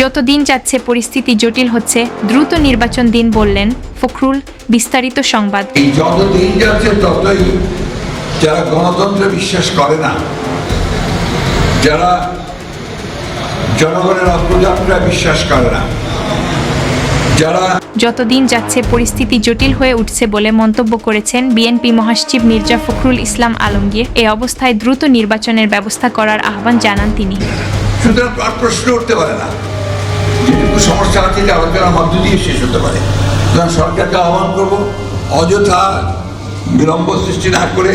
যত দিন যাচ্ছে পরিস্থিতি জটিল হচ্ছে দ্রুত নির্বাচন দিন বললেন ফখরুল বিস্তারিত সংবাদ। যত দিন যাচ্ছে ততই যারা গণতন্ত্রে বিশ্বাস করে না যারা জনগণের অগ্রযাত্রায় বিশ্বাস করে না যারা যত দিন যাচ্ছে পরিস্থিতি জটিল হয়ে উঠছে বলে মন্তব্য করেছেন বিএনপি মহাসচিব মির্জা ফখরুল ইসলাম আলমগীর। এই অবস্থায় দ্রুত নির্বাচনের ব্যবস্থা করার আহ্বান জানান তিনি। সুতরাং প্রশ্ন উঠতে পারে না। যেটুকু সমস্যা আছে যে আলোচনার মধ্য দিয়ে শেষ হতে পারে। সরকারকে আহ্বান করব, অযথা বিলম্ব সৃষ্টি না করে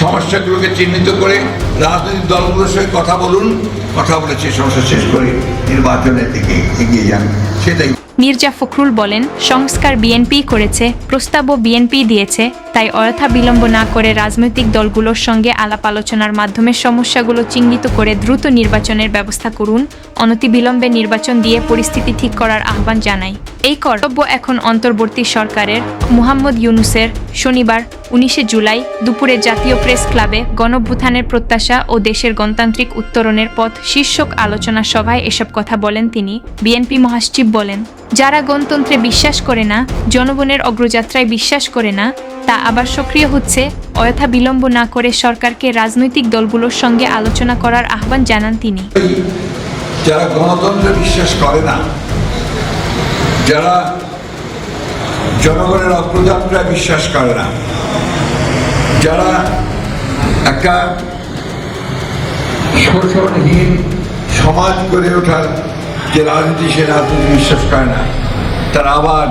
সমস্যাগুলোকে চিহ্নিত করে রাজনৈতিক দলগুলোর সঙ্গে কথা বলুন, কথা বলে সেই সমস্যা শেষ করে নির্বাচনের দিকে এগিয়ে যান, সেটাই। মির্জা ফখরুল বলেন, সংস্কার বিএনপি করেছে, প্রস্তাবও বিএনপি দিয়েছে, তাই অযথা বিলম্ব না করে রাজনৈতিক দলগুলোর সঙ্গে আলাপ আলোচনার মাধ্যমে সমস্যাগুলো চিহ্নিত করে দ্রুত নির্বাচনের ব্যবস্থা করুন, অনতিবিলম্বে নির্বাচন দিয়ে পরিস্থিতি ঠিক করার আহ্বান জানায় এই কর্তব্য এখন অন্তর্বর্তী সরকারের, মুহাম্মদ ইউনুসের, শনিবার উনিশে জুলাই দুপুরে জাতীয় প্রেস ক্লাবে গণভ্যুত্থানের প্রত্যাশা ও দেশের গণতান্ত্রিক উত্তরণের পথ শীর্ষক আলোচনা সভায় এসব কথা বলেন তিনি। বিএনপি মহাসচিব বলেন, যারা গণতন্ত্রে বিশ্বাস করে না, জনগণের অগ্রযাত্রায় বিশ্বাস করে না, তা আবার সক্রিয় হচ্ছে, অযথা বিলম্ব না করে সরকারকে রাজনৈতিক দলগুলোর সঙ্গে আলোচনা করার আহ্বান জানান তিনি। যারা গণতন্ত্রে বিশ্বাস করে না, যারা জনগণের অগ্রযাত্রায় বিশ্বাস করে না যারা একটা শোষণহীন সমাজ গড়ে ওঠার যে রাজনীতি সে রাজনীতি বিশ্বাস করে না। আবার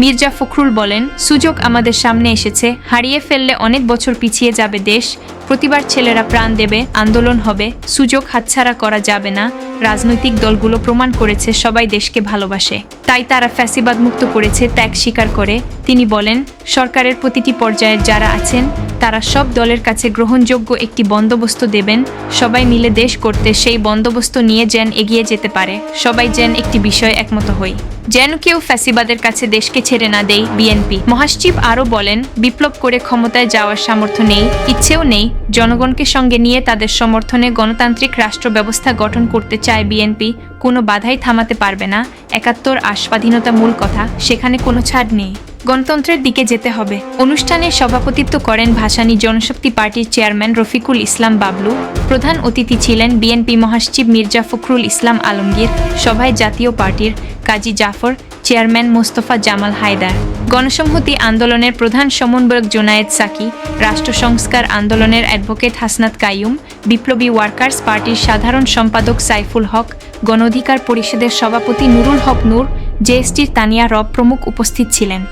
মির্জা ফখরুল বলেন, সুযোগ আমাদের সামনে এসেছে, হারিয়ে ফেললে অনেক বছর পিছিয়ে যাবে দেশ, প্রতিবার ছেলেরা প্রাণ দেবে, আন্দোলন হবে, সুযোগ হাতছাড়া করা যাবে না, রাজনৈতিক দলগুলো প্রমাণ করেছে সবাই দেশকে ভালোবাসে। তাই তারা ফ্যাসিবাদ মুক্ত করেছে, ত্যাগ স্বীকার করে। তিনি বলেন, সরকারের প্রতিটি পর্যায়ের যারা আছেন তারা সব দলের কাছে গ্রহণযোগ্য একটি বন্দোবস্ত দেবেন। সবাই মিলে দেশ করতে সেই বন্দোবস্ত নিয়ে যেন এগিয়ে যেতে পারে। সবাই যেন একটি বিষয়ে একমত হই। যেন কেউ ফ্যাসিবাদের কাছে দেশকে ছেড়ে না দেয় বিএনপি। মহাসচিব আরও বলেন, বিপ্লব করে ক্ষমতায় যাওয়ার সামর্থ্য নেই, ইচ্ছেও নেই। জনগণকে সঙ্গে নিয়ে তাদের সমর্থনে গণতান্ত্রিক রাষ্ট্র ব্যবস্থা গঠন করতে চায় বিএনপি। কোনো বাধাই থামাতে পারবে না। একাত্তর আর স্বাধীনতা মূল কথা। সেখানে কোনো ছাড় নেই। গণতন্ত্রের দিকে যেতে হবে। অনুষ্ঠানে সভাপতিত্ব করেন ভাসানী জনশক্তি পার্টির চেয়ারম্যান রফিকুল ইসলাম বাবলু, প্রধান অতিথি ছিলেন বিএনপি মহাসচিব মির্জা ফখরুল ইসলাম আলমগীর, সভায় জাতীয় পার্টির কাজী জাফর, চেয়ারম্যান মোস্তফা জামাল হায়দার। গণসংহতি আন্দোলনের প্রধান সমন্বয়ক জোনায়েদ সাকি, রাষ্ট্র সংস্কার আন্দোলনের অ্যাডভোকেট হাসনাত কাইয়ুম বিপ্লবী ওয়ার্কার্স পার্টির সাধারণ সম্পাদক সাইফুল হক গণ অধিকার পরিষদের সভাপতি নুরুল হক নূর, জেএসটির তানিয়া রব প্রমুখ উপস্থিত ছিলেন।